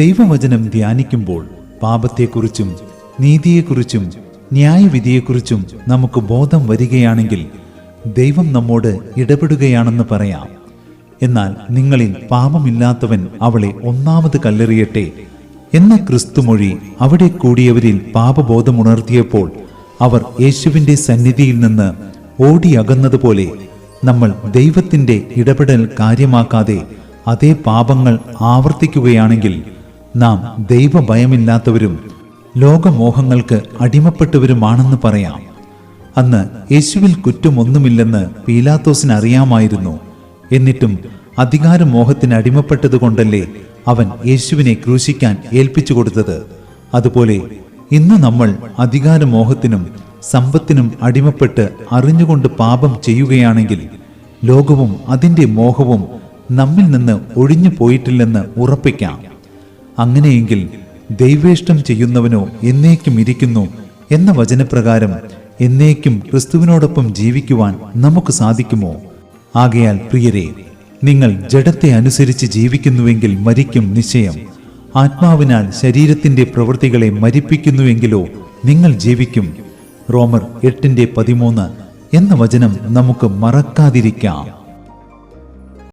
ദൈവവചനം ധ്യാനിക്കുമ്പോൾ പാപത്തെക്കുറിച്ചും നീതിയെക്കുറിച്ചും ന്യായവിധിയെക്കുറിച്ചും നമുക്ക് ബോധം വരികയാണെങ്കിൽ ദൈവം നമ്മോട് ഇടപെടുകയാണെന്ന് പറയാം. എന്നാൽ നിങ്ങളിൽ പാപമില്ലാത്തവൻ അവളെ ഒന്നാമത് കല്ലെറിയട്ടെ. എന്ന ക്രിസ്തുമൊഴി അവിടെ കൂടിയവരിൽ പാപബോധമുണർത്തിയപ്പോൾ അവർ യേശുവിന്റെ സന്നിധിയിൽ നിന്ന് ഓടിയകന്നതുപോലെ നമ്മൾ ദൈവത്തിന്റെ ഇടപെടൽ കാര്യമാക്കാതെ അതേ പാപങ്ങൾ ആവർത്തിക്കുകയാണെങ്കിൽ നാം ദൈവഭയമില്ലാത്തവരും ലോകമോഹങ്ങൾക്ക് അടിമപ്പെട്ടവരുമാണെന്ന് പറയാം. അന്ന് യേശുവിൽ കുറ്റമൊന്നുമില്ലെന്ന് പീലാത്തോസിന് അറിയാമായിരുന്നു. എന്നിട്ടും അധികാരമോഹത്തിന് അടിമപ്പെട്ടതുകൊണ്ടല്ലേ അവൻ യേശുവിനെ ക്രൂശിക്കാൻ ഏൽപ്പിച്ചു കൊടുത്തത്. അതുപോലെ ഇന്ന് നമ്മൾ അധികാരമോഹത്തിനും സമ്പത്തിനും അടിമപ്പെട്ട് അറിഞ്ഞുകൊണ്ട് പാപം ചെയ്യുകയാണെങ്കിൽ ലോകവും അതിന്റെ മോഹവും നമ്മിൽ നിന്ന് ഒഴിഞ്ഞു പോയിട്ടില്ലെന്ന് ഉറപ്പിക്കാം. അങ്ങനെയെങ്കിൽ ദൈവേഷ്ടം ചെയ്യുന്നവനോ എന്നേക്കും ഇരിക്കുന്നു എന്ന വചനപ്രകാരം എന്നേക്കും ക്രിസ്തുവിനോടൊപ്പം ജീവിക്കുവാൻ നമുക്ക് സാധിക്കുമോ? ആകയാൽ പ്രിയരെ നിങ്ങൾ ജഡത്തെ അനുസരിച്ച് ജീവിക്കുന്നുവെങ്കിൽ മരിക്കും നിശ്ചയം. ആത്മാവിനാൽ ശരീരത്തിന്റെ പ്രവൃത്തികളെ മരിപ്പിക്കുന്നുവെങ്കിലോ നിങ്ങൾ ജീവിക്കും. റോമർ എട്ടിന്റെ പതിമൂന്ന് എന്ന വചനം നമുക്ക് മറക്കാതിരിക്കാം.